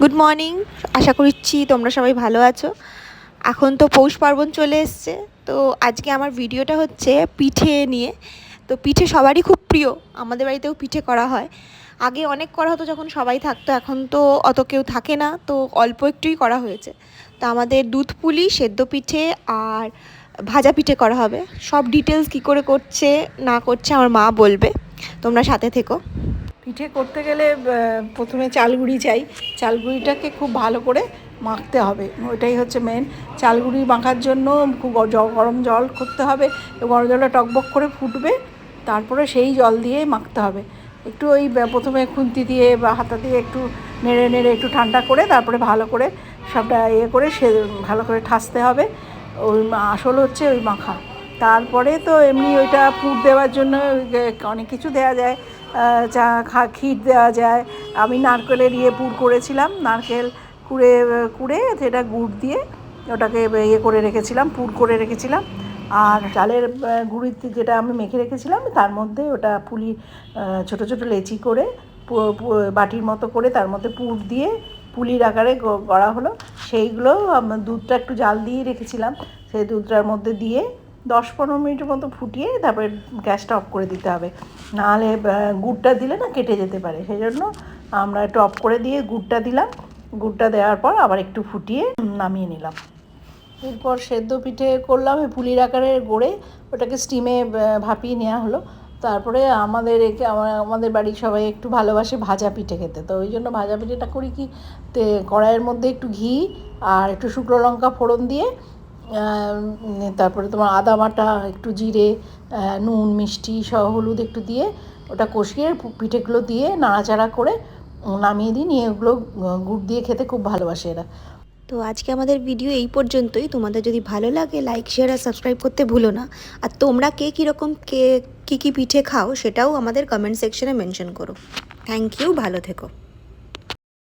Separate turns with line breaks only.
Good morning আশা করছি তোমরা সবাই ভালো আছো। এখন তো পৌষ পার্বণ চলে এসছে। তো আজকে আমার ভিডিওটা হচ্ছে পিঠে নিয়ে। তো পিঠে সবারই খুব প্রিয়। আমাদের বাড়িতেও পিঠে করা হয়। আগে অনেক করা হতো যখন সবাই থাকতো। এখন তো অত কেউ থাকে না। তো অল্প একটুই করা হয়েছে। তো আমাদের দুধ পুলি, সেদ্ধ পিঠে আর ভাজা পিঠে করা হবে। সব ডিটেলস কী করে করছে, না করছে আমার মা বলবে। তোমরা সাথে থেকো।
পিঠে করতে গেলে প্রথমে চালগুড়ি চাই। চালগুড়িটাকে খুব ভালো করে মাখতে হবে। ওইটাই হচ্ছে মেন চালগুড়ি মাখার জন্য খুব গরম জল করতে হবে। গরম জলটা টকবক করে ফুটবে। তারপরে সেই জল দিয়ে মাখতে হবে। একটু ওই প্রথমে খুন্তি দিয়ে বা হাতা দিয়ে একটু নেড়ে নেড়ে একটু ঠান্ডা করে, তারপরে ভালো করে সবটা ইয়ে করে সে ভালো করে ঠাসতে হবে। ওই আসল হচ্ছে ওই মাখা। তারপরে তো এমনি ওইটা পুর দেওয়ার জন্য অনেক কিছু দেওয়া যায়। চা খা ক্ষীর দেওয়া যায়। আমি নারকেলের ইয়ে পুর করেছিলাম নারকেল কুড়ে কুড়ে সেটা গুড় দিয়ে ওটাকে ইয়ে করে রেখেছিলাম পুর করে রেখেছিলাম। আর চালের আহ, যেটা আমি মেখে রেখেছিলাম তার মধ্যে ওটা পুলি ছোট ছোট লেচি করে বাটির মতো করে তার মধ্যে পুর দিয়ে পুলির আকারে গড়া হলো। সেইগুলো দুধটা একটু জাল দিয়ে রেখেছিলাম। সেই দুধটার মধ্যে দিয়ে দশ পনেরো মিনিটের মতো ফুটিয়ে তারপরে গ্যাসটা অফ করে দিতে হবে। নাহলে গুড়টা দিলে না কেটে যেতে পারে। সেই জন্য আমরা একটু অফ করে দিয়ে গুড়টা দিলাম। গুড়টা দেওয়ার পর আবার একটু ফুটিয়ে নামিয়ে নিলাম। এরপর সেদ্ধ পিঠে করলাম পুলির আকারে গড়ে। ওটাকে স্টিমে ভাপিয়ে নেওয়া হলো। তারপরে আমাদের একে, আমা- আমাদের বাড়ির সবাই একটু ভালোবাসে ভাজা পিঠে খেতে। তো ওই জন্য ভাজা পিঠেটা করি কি, তে কড়াইয়ের মধ্যে একটু ঘি আর একটু শুকনো লঙ্কা ফোড়ন দিয়ে তারপরে তোমার আদা বাটা, একটু জিরে নুন, মিষ্টি সহ হলুদ একটু দিয়ে ওটা কষিয়ে পিঠেগুলো দিয়ে নাড়াচাড়া করে নামিয়ে দিই। নিয়ে ওগুলো গুড় দিয়ে খেতে খুব ভালোবাসে এরা।
তো আজকে আমাদের ভিডিও এই পর্যন্তই। তোমাদের যদি ভালো লাগে লাইক শেয়ার আর সাবস্ক্রাইব করতে ভুলো না। আর তোমরা কে কীরকম, কে, কী কী পিঠে খাও সেটাও আমাদের কমেন্ট সেকশনে মেনশন করো। থ্যাংক ইউ ভালো থেকো।